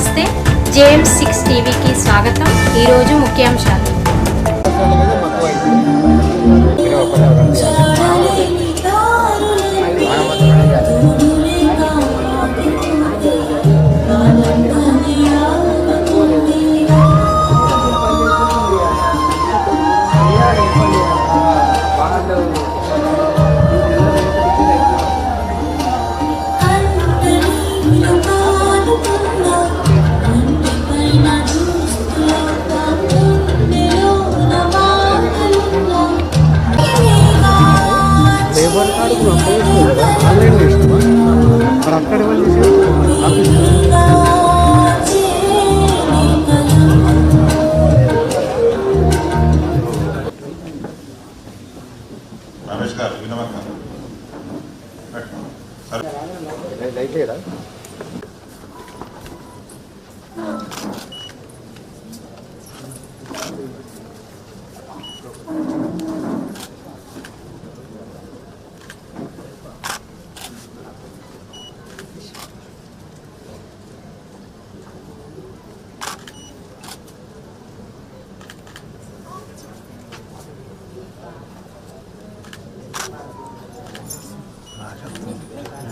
నమస్తే. JM six టీవీకి స్వాగతం. ఈరోజు ముఖ్యాంశాలు. లేబర్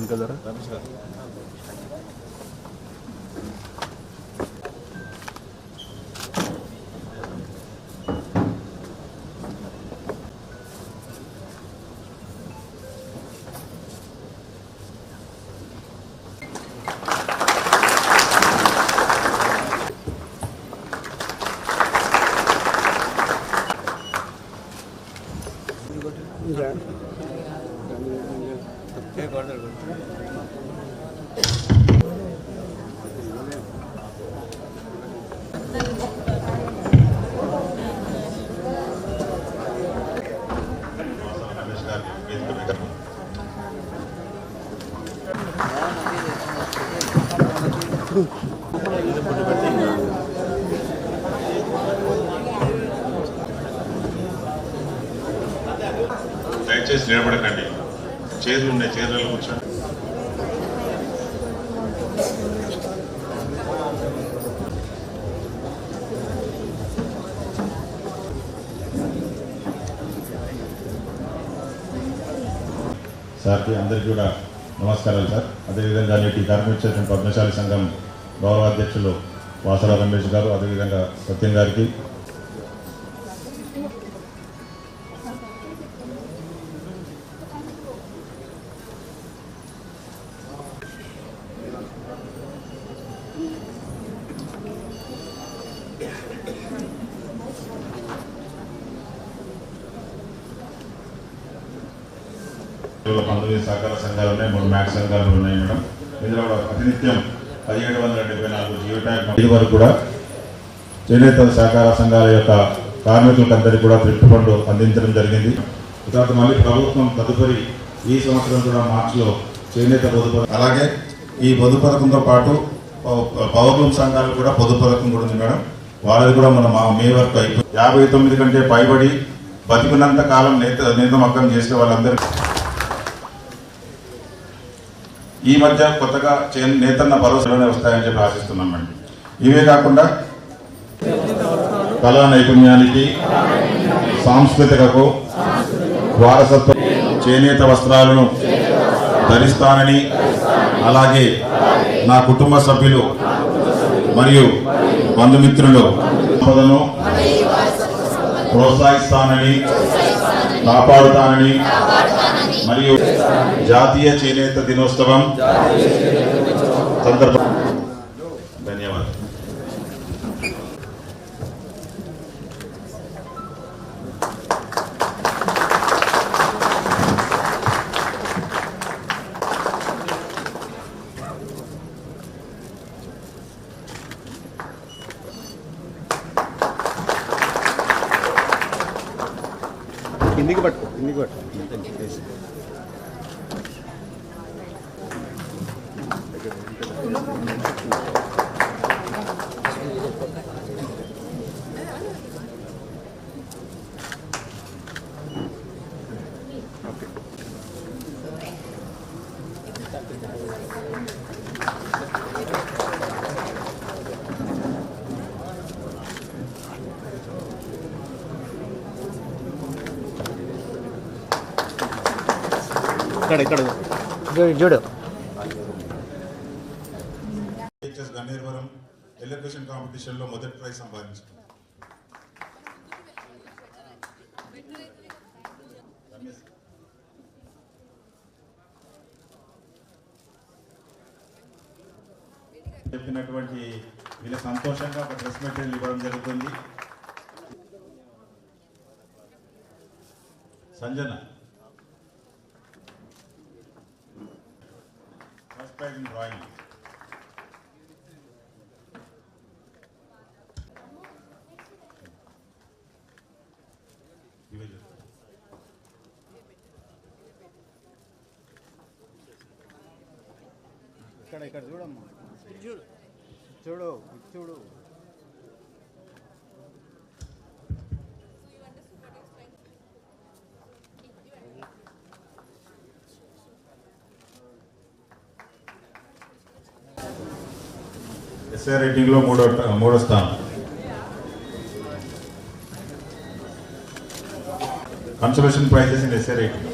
galera. Vamos lá. కేరళలో ఉన్నాయి సార్కి అందరికీ కూడా నమస్కారాలు సార్. అదేవిధంగా నేటి కార్మిక పద్మశాలి సంఘం గౌరవ అధ్యక్షులు వాసరా రమేష్ గారు అదేవిధంగా సత్యం గారికి ఇందులో పంతొమ్మిది సహకార సంఘాలు ఉన్నాయి మూడు మ్యాక్స్ సంఘాలు ఉన్నాయి మేడం. ఇందులో కూడా ప్రతినిత్యం పదిహేడు వందల డెబ్బై నాలుగు జియో ట్యాగ్ ఇది వరకు కూడా చేనేత సహకార సంఘాల యొక్క కార్మికులకందరికీ కూడా త్రిప్ట్ ఫండ్ అందించడం జరిగింది. తర్వాత మళ్ళీ ప్రభుత్వం తదుపరి ఈ సంవత్సరం కూడా మార్చిలో చేనేత పొదుపు అలాగే ఈ పొదుపు పథకంతో పాటు పౌ- పౌర్ణం సంఘాలు కూడా పొదుపు పథకం కూడా ఉంది మేడం. వాళ్ళది కూడా మన మా మే వరకు అయిపోయింది. యాభై తొమ్మిది కంటే పైబడి బతికినంత కాలం నేత నేత చేసే చేసిన వాళ్ళందరికీ ఈ మధ్య కొత్తగా చే- నేతన్న భరోసాలోనే వస్తాయని చెప్పి ఆశిస్తున్నామండి ఇవే కాకుండా కళా నైపుణ్యానికి సాంస్కృతికకు వారసత్వ చేనేత వస్త్రాలను ధరిస్తానని అలాగే నా కుటుంబ సభ్యులు మరియు బంధుమిత్రులు సంపదను ప్రోత్సహిస్తానని కాపాడుతానని మరియు జాతీయ చేనేత దినోత్సవం సందర్భం ఇక్కడ ఇక్కడ. చూడు గన్నేరువరం కాంపిటీషన్లో మొదటి ప్రైజ్ సంపాదించుకున్నాం చెప్పినటువంటి వీళ్ళ సంతోషంగా ఒక డ్రెస్ మెటీరియల్ ఇవ్వడం జరుగుతుంది. Sanjana first prize in drawing ఇవే చెప్తాను. ఇక్కడ ఇక్కడ చూడమ్మా. చూడు. చూడు ఇది చూడు. ఎస్ఐ రేటింగ్లో మూడో మూడో స్థానం. Consolation prizes in SI rating.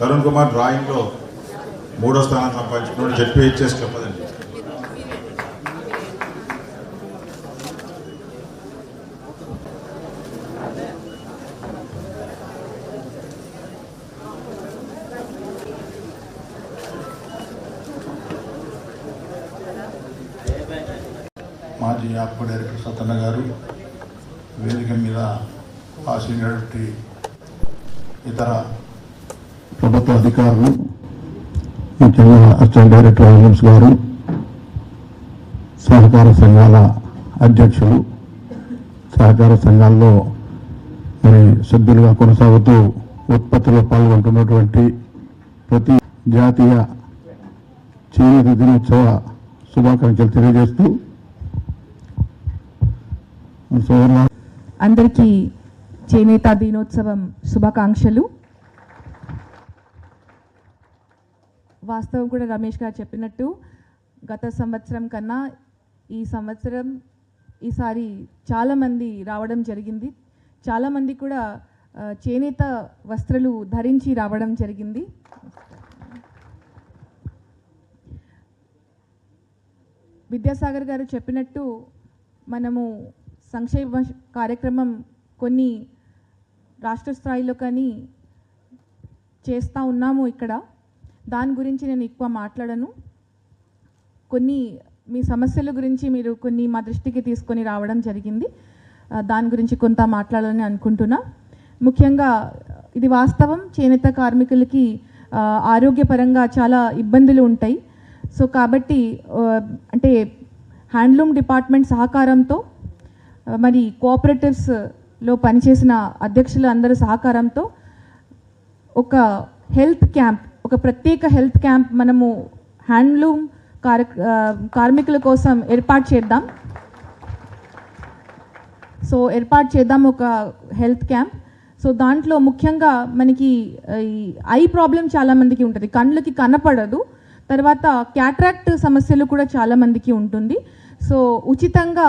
Tarun Kumar డ్రాయింగ్లో మూడో స్థానం సంపాదించుకున్నాడు ఇచ్చేసి చెప్పదండి మాజీ యాప్ డైరెక్టర్ సత్తన్న గారు వేదిక మీద ఆసీనటువంటి ఇతర ప్రభుత్వ అధికారులు ముఖ్యంగా అసిస్టెంట్ డైరెక్టర్ విలియమ్స్ గారు సహకార సంఘాల అధ్యక్షులు సహకార సంఘాల్లో మరి సభ్యులుగా కొనసాగుతూ ఉత్పత్తిలో పాల్గొంటున్నటువంటి ప్రతి జాతీయ చేనేత దినోత్సవ శుభాకాంక్షలు తెలియజేస్తూ అందరికీ చేనేత దినోత్సవం శుభాకాంక్షలు. వాస్తవం కూడా రమేష్ గారు చెప్పినట్టు గత సంవత్సరం కన్నా ఈ సంవత్సరం ఈసారి చాలామంది రావడం జరిగింది. చాలామంది కూడా చేనేత వస్త్రాలు ధరించి రావడం జరిగింది. విద్యాసాగర్ గారు చెప్పినట్టు మనము సంక్షేమ కార్యక్రమం కొన్ని రాష్ట్ర స్థాయిలో కానీ చేస్తూ ఉన్నాము ఇక్కడ. దాని గురించి నేను ఎక్కువ మాట్లాడను. కొన్ని మీ సమస్యల గురించి మీరు కొన్ని మా దృష్టికి తీసుకొని రావడం జరిగింది. దాని గురించి కొంత మాట్లాడాలని అనుకుంటున్నా. ముఖ్యంగా ఇది వాస్తవం. చేనేత కార్మికులకి ఆరోగ్యపరంగా చాలా ఇబ్బందులు ఉంటాయి. సో కాబట్టి అంటే హ్యాండ్లూమ్ డిపార్ట్మెంట్ సహకారంతో మరి కోఆపరేటివ్స్లో పనిచేసిన అధ్యక్షులు అందరి సహకారంతో ఒక హెల్త్ క్యాంప్ ఒక ప్రత్యేక హెల్త్ క్యాంప్ మనము హ్యాండ్లూమ్ కార్ కార్మికుల కోసం ఏర్పాటు చేద్దాం. సో ఏర్పాటు చేద్దాం ఒక హెల్త్ క్యాంప్. సో దాంట్లో ముఖ్యంగా మనకి ఈ ఐ ప్రాబ్లం చాలామందికి ఉంటుంది. కళ్ళకి కనపడదు. తర్వాత క్యాట్రాక్ట్ సమస్యలు కూడా చాలామందికి ఉంటుంది. సో ఉచితంగా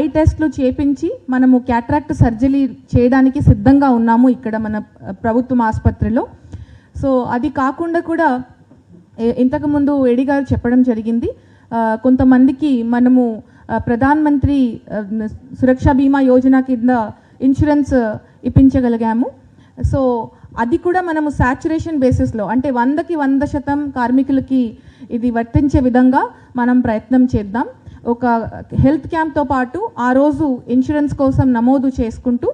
ఐ టెస్ట్లు చేపించి మనము క్యాట్రాక్ట్ సర్జరీ చేయడానికి సిద్ధంగా ఉన్నాము ఇక్కడ మన ప్రభుత్వం ఆసుపత్రిలో. సో అది కాకుండా కూడా ఇంతకుముందు ఎడి గారు చెప్పడం జరిగింది కొంతమందికి మనము ప్రధాన ప్రధాన్ మంత్రి సురక్ష బీమా యోజన కింద ఇన్సూరెన్స్ ఇప్పించగలిగాము. సో అది కూడా మనము సాచురేషన్ బేసిస్లో అంటే వందకి వంద శాతం కార్మికులకి ఇది వర్తించే విధంగా మనం ప్రయత్నం చేద్దాం. ఒక హెల్త్ క్యాంప్తో పాటు ఆ రోజు ఇన్సూరెన్స్ కోసం నమోదు చేసుకుంటూ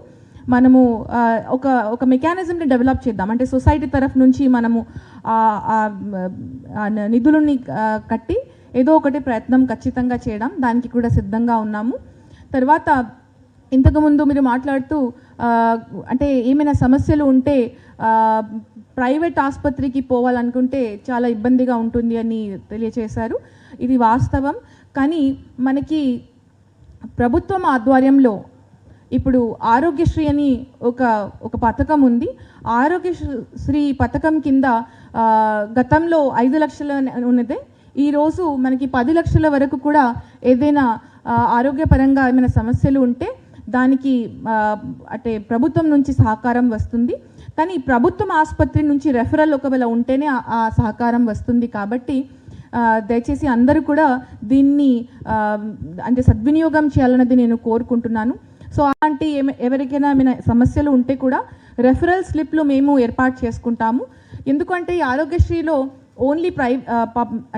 మనము ఒక ఒక మెకానిజంని డెవలప్ చేద్దాం. అంటే సొసైటీ తరఫు నుంచి మనము ఆ, నిధులని కట్టి ఏదో ఒకటి ప్రయత్నం ఖచ్చితంగా చేయడం దానికి కూడా సిద్ధంగా ఉన్నాము. తర్వాత ఇంతకుముందు మీరు మాట్లాడుతూ అంటే ఏమైనా సమస్యలు ఉంటే ప్రైవేట్ ఆసుపత్రికి పోవాలనుకుంటే చాలా ఇబ్బందిగా ఉంటుంది అని తెలియచేశారు. ఇది వాస్తవం. కానీ మనకి ప్రభుత్వం ఆధ్వర్యంలో ఇప్పుడు ఆరోగ్యశ్రీ అని ఒక ఒక పథకం ఉంది. ఆరోగ్యశ్రీ పథకం కింద గతంలో ఐదు లక్షల ఉన్నదే. ఈరోజు మనకి పది లక్షల వరకు కూడా ఏదైనా ఆరోగ్యపరంగా ఏమైనా సమస్యలు ఉంటే దానికి అంటే ప్రభుత్వం నుంచి సహకారం వస్తుంది. కానీ ప్రభుత్వం ఆసుపత్రి నుంచి రెఫరల్ ఒకవేళ ఉంటేనే ఆ- సహకారం వస్తుంది కాబట్టి దయచేసి అందరూ కూడా దీన్ని అంటే సద్వినియోగం చేయాలన్నది నేను కోరుకుంటున్నాను. సో అలాంటి ఎవరికైనా ఏమైనా సమస్యలు ఉంటే కూడా రెఫరల్ స్లిప్లు మేము ఏర్పాటు చేసుకుంటాము. ఎందుకంటే ఈ ఆరోగ్యశ్రీలో ఓన్లీ ప్రై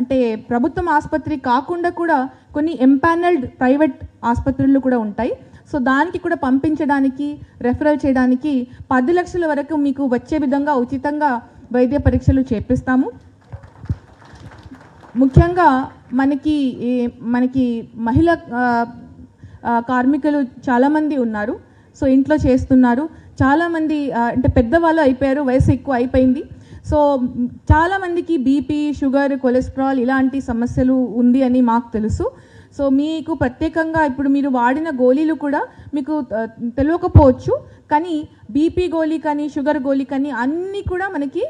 అంటే ప్రభుత్వం ఆసుపత్రి కాకుండా కూడా కొన్ని ఎంపానల్డ్ ప్రైవేట్ ఆసుపత్రులు కూడా ఉంటాయి. సో దానికి కూడా పంపించడానికి రెఫరల్ చేయడానికి పది లక్షల వరకు మీకు వచ్చే విధంగా ఉచితంగా వైద్య పరీక్షలు చేపిస్తాము. ముఖ్యంగా మనకి మనకి మహిళ కార్మికులు చాలామంది ఉన్నారు. సో ఇంట్లో చేస్తున్నారు. చాలామంది అంటే పెద్దవాళ్ళు అయిపోయారు వయసు ఎక్కువ అయిపోయింది. సో చాలామందికి బీపీ షుగర్ కొలెస్ట్రాల్ ఇలాంటి సమస్యలు ఉంది అని మాకు తెలుసు. సో మీకు ప్రత్యేకంగా ఇప్పుడు మీరు వాడిన గోళీలు కూడా మీకు తెలియకపోవచ్చు. కానీ బీపీ గోళీ కానీ షుగర్ గోళీ కానీ అన్నీ కూడా మనకి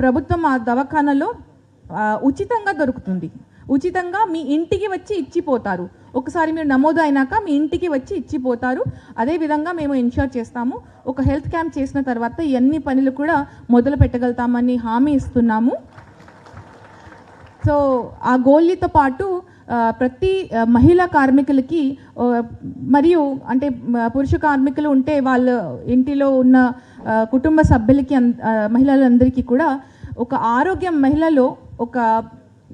ప్రభుత్వం ఆ దవాఖానలో ఉచితంగా దొరుకుతుంది. ఉచితంగా మీ ఇంటికి వచ్చి ఇచ్చిపోతారు. ఒకసారి మీరు నమోదు అయినాక మీ ఇంటికి వచ్చి ఇచ్చిపోతారు. అదేవిధంగా మేము ఇన్షూర్ చేస్తాము. ఒక హెల్త్ క్యాంప్ చేసిన తర్వాత ఇవన్నీ పనులు కూడా మొదలు పెట్టగలుగుతామని హామీ ఇస్తున్నాము. సో ఆ గోల్లీతో పాటు ప్రతి మహిళా కార్మికులకి మరియు అంటే పురుష కార్మికులు ఉంటే వాళ్ళ ఇంటిలో ఉన్న కుటుంబ సభ్యులకి మహిళలందరికీ కూడా ఒక ఆరోగ్యం మహిళలో ఒక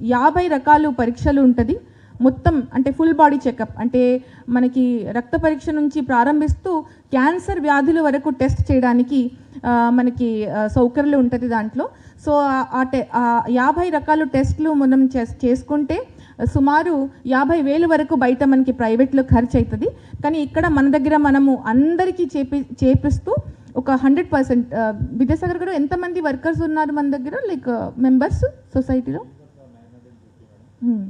యాభై రకాలు పరీక్షలు ఉంటుంది. మొత్తం అంటే ఫుల్ బాడీ చెకప్ అంటే మనకి రక్త పరీక్ష నుంచి ప్రారంభిస్తూ క్యాన్సర్ వ్యాధుల వరకు టెస్ట్ చేయడానికి మనకి సౌకర్యాలు ఉంటుంది దాంట్లో. సో ఆ- టె యాభై రకాల టెస్ట్లు మనం చేస్ చేసుకుంటే సుమారు యాభై వేలు వరకు బయట మనకి ప్రైవేట్లో ఖర్చు అవుతుంది కానీ ఇక్కడ మన దగ్గర మనము అందరికీ చేపి చేపిస్తూ ఒక హండ్రెడ్ పర్సెంట్ విద్యాసాగర్ గారు ఎంతమంది వర్కర్స్ ఉన్నారు మన దగ్గర? లైక్ మెంబర్స్ సొసైటీలో Hmm.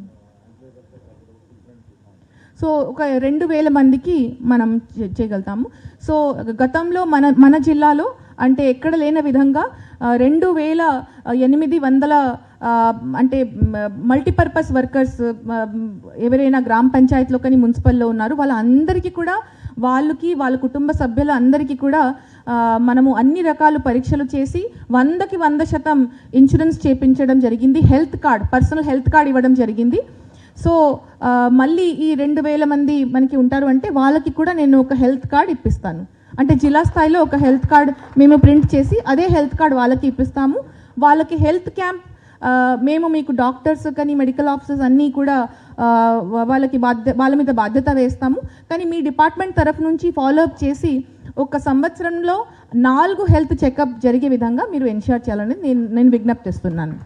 సో ఒక రెండు వేల మందికి మనం చేయగలుగుతాము. సో గతంలో మన మన జిల్లాలో అంటే ఎక్కడ లేని విధంగా రెండు వేల ఎనిమిది వందల అంటే మల్టీపర్పస్ వర్కర్స్ ఎవరైనా గ్రామ పంచాయతీలో కానీ మున్సిపల్లో ఉన్నారు. వాళ్ళందరికీ కూడా వాళ్ళకి వాళ్ళ కుటుంబ సభ్యుల అందరికీ కూడా మనము అన్ని రకాల పరీక్షలు చేసి వందకి వంద శాతం ఇన్సూరెన్స్ చేపించడం జరిగింది. Health card personal health card ఇవ్వడం జరిగింది. సో మళ్ళీ ఈ రెండు వేల మంది మనకి ఉంటారు అంటే వాళ్ళకి కూడా నేను ఒక హెల్త్ కార్డ్ ఇప్పిస్తాను. అంటే జిల్లా స్థాయిలో ఒక హెల్త్ కార్డ్ మేము ప్రింట్ చేసి అదే హెల్త్ కార్డ్ వాళ్ళకి ఇప్పిస్తాము. వాళ్ళకి హెల్త్ క్యాంప్ మేము మీకు డాక్టర్స్ కానీ మెడికల్ ఆఫీసర్స్ అన్నీ కూడా వాళ్ళకి బాధ్య వాళ్ళ మీద బాధ్యత వేస్తాము. కానీ మీ డిపార్ట్మెంట్ తరఫు నుంచి ఫాలోఅప్ చేసి ఒక సంవత్సరంలో నాలుగు హెల్త్ చెకప్ జరిగే విధంగా మీరు ఎన్షూర్ చేయాలని నేను నేను విజ్ఞప్తిస్తున్నాను